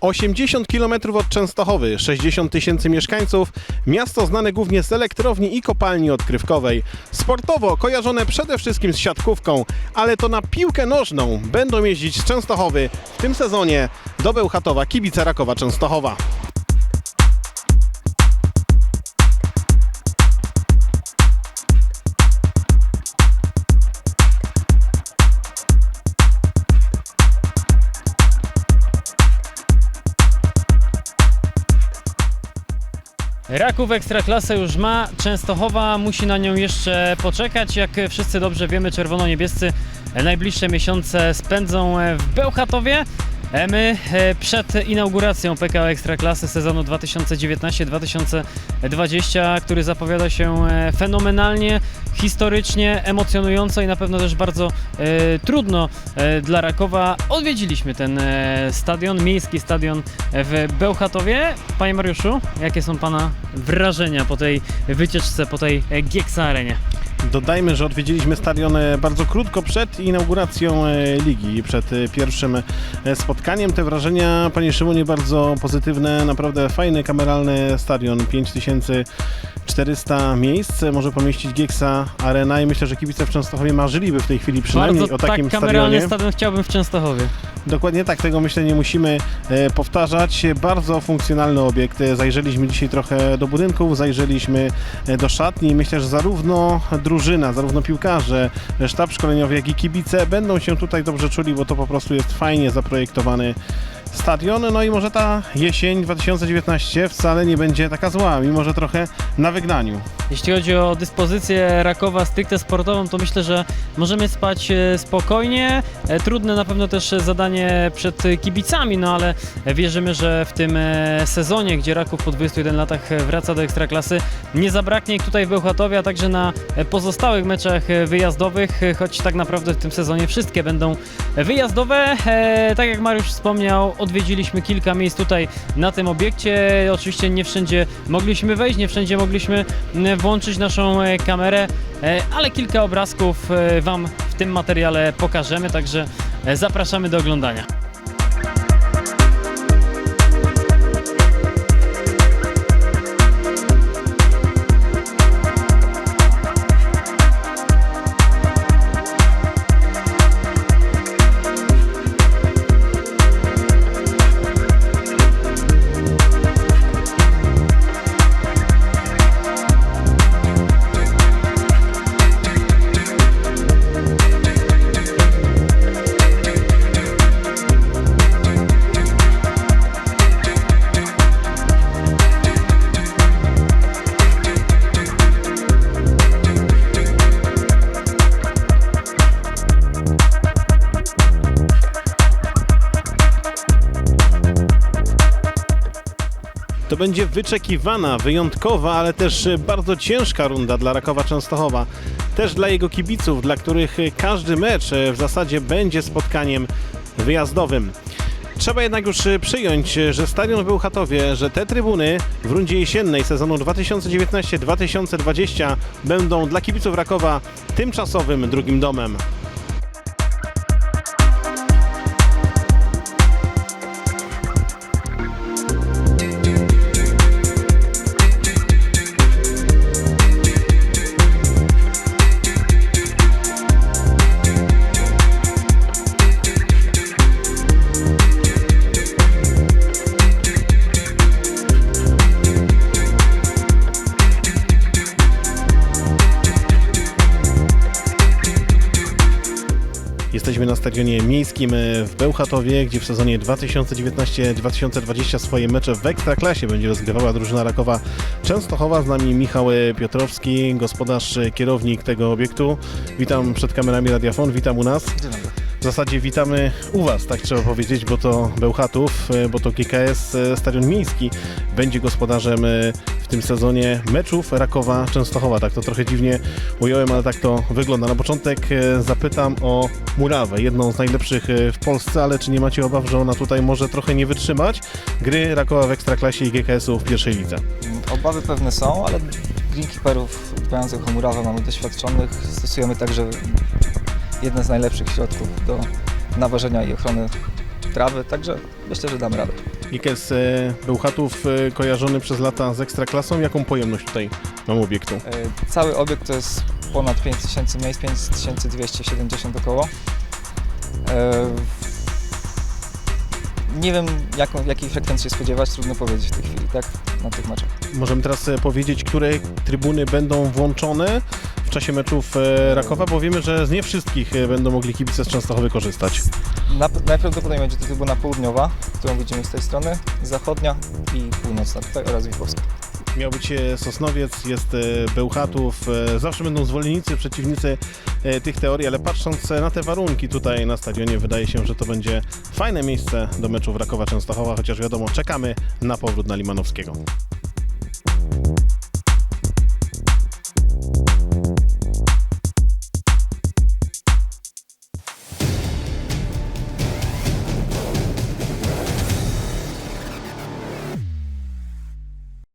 80 km od Częstochowy, 60 tysięcy mieszkańców, miasto znane głównie z elektrowni i kopalni odkrywkowej. Sportowo kojarzone przede wszystkim z siatkówką, ale to na piłkę nożną będą jeździć z Częstochowy w tym sezonie do Bełchatowa kibice Rakowa Częstochowa. Raków Ekstraklasę już ma, Częstochowa musi na nią jeszcze poczekać. Jak wszyscy dobrze wiemy, czerwono-niebiescy najbliższe miesiące spędzą w Bełchatowie. E, My e, przed inauguracją PKO Ekstraklasy sezonu 2019-2020, który zapowiada się e, fenomenalnie, historycznie, emocjonująco i na pewno też bardzo e, trudno e, dla Rakowa, odwiedziliśmy ten e, stadion, miejski stadion w Bełchatowie. Panie Mariuszu, jakie są Pana wrażenia po tej wycieczce, po tej Gieksa Arenie? Dodajmy, że odwiedziliśmy stadion bardzo krótko przed inauguracją e, ligi, przed e, pierwszym e, spotkaniem. Te wrażenia, panie Szymonie, bardzo pozytywne. Naprawdę fajny, kameralny stadion. 5400 miejsc może pomieścić Gieksa Arena i myślę, że kibice w Częstochowie marzyliby w tej chwili przynajmniej bardzo o takim tak kameralny stadionie. stadion chciałbym w Częstochowie. Dokładnie tak, tego myślę nie musimy e, powtarzać. Bardzo funkcjonalny obiekt. E, Zajrzeliśmy dzisiaj trochę do budynków, zajrzeliśmy e, do szatni. Myślę, że zarówno drużyna, zarówno piłkarze, e, sztab szkoleniowy, jak i kibice będą się tutaj dobrze czuli, bo to po prostu jest fajnie zaprojektowany stadion. No i może ta jesień 2019 wcale nie będzie taka zła, mimo że trochę na wygnaniu. Jeśli chodzi o dyspozycję Rakowa stricte sportową, to myślę, że możemy spać e, spokojnie. E, Trudne na pewno też zadanie przed kibicami, no ale wierzymy, że w tym e, sezonie, gdzie Raków po 21 latach wraca do Ekstraklasy, nie zabraknie ich tutaj w Bełchatowie, a także na pozostałych meczach wyjazdowych, choć tak naprawdę w tym sezonie wszystkie będą wyjazdowe. Tak jak Mariusz wspomniał, odwiedziliśmy kilka miejsc tutaj na tym obiekcie. Oczywiście nie wszędzie mogliśmy wejść, nie wszędzie mogliśmy m, włączyć naszą e, kamerę, e, ale kilka obrazków e, Wam w tym materiale pokażemy, także zapraszamy do oglądania. To będzie wyczekiwana, wyjątkowa, ale też bardzo ciężka runda dla Rakowa Częstochowa. Też dla jego kibiców, dla których każdy mecz w zasadzie będzie spotkaniem wyjazdowym. Trzeba jednak już przyjąć, że stadion w Bełchatowie, że te trybuny w rundzie jesiennej sezonu 2019-2020 będą dla kibiców Rakowa tymczasowym drugim domem. Jesteśmy na stadionie miejskim e, w Bełchatowie, gdzie w sezonie 2019-2020 swoje mecze w Ekstraklasie będzie rozgrywała drużyna Rakowa Częstochowa. Z nami Michał Piotrowski, gospodarz, e, kierownik tego obiektu. Witam przed kamerami Radiafon, witam u nas. W zasadzie witamy u Was, tak trzeba powiedzieć, bo to Bełchatów, e, bo to GKS Stadion Miejski będzie gospodarzem tym sezonie meczów Rakowa Częstochowa. Tak to trochę dziwnie ująłem, ale tak to wygląda. Na początek e, zapytam o murawę, jedną z najlepszych e, w Polsce, ale czy nie macie obaw, że ona tutaj może trochę nie wytrzymać gry Rakowa w Ekstraklasie i GKS-u w pierwszej lidze? Obawy pewne są, ale greenkeeperów dbających o murawę mamy doświadczonych. Stosujemy także jeden z najlepszych środków do nawożenia i ochrony trawy, także myślę, że damy radę. Ikes e, Bełchatów e, kojarzony przez lata z Ekstraklasą. Jaką pojemność tutaj mamy obiektu? E, Cały obiekt to jest ponad 5000 miejsc, 5270 około. E, Nie wiem, jaką, jakiej frekwencji się spodziewać, trudno powiedzieć w tej chwili, tak, na tych meczach. Możemy teraz e, powiedzieć, które trybuny będą włączone w czasie meczów e, Rakowa, bo wiemy, że z nie wszystkich e, będą mogli kibice z Częstochowy korzystać. Na, najprawdopodobniej będzie to trybuna południowa, którą widzimy z tej strony, zachodnia i północna tutaj oraz Wilkowska. Miał być e, Sosnowiec, jest Bełchatów, zawsze będą zwolennicy, przeciwnicy tych teorii, ale patrząc na te warunki tutaj na stadionie, wydaje się, że to będzie fajne miejsce do meczów Rakowa Częstochowa, chociaż wiadomo, czekamy na powrót na Limanowskiego.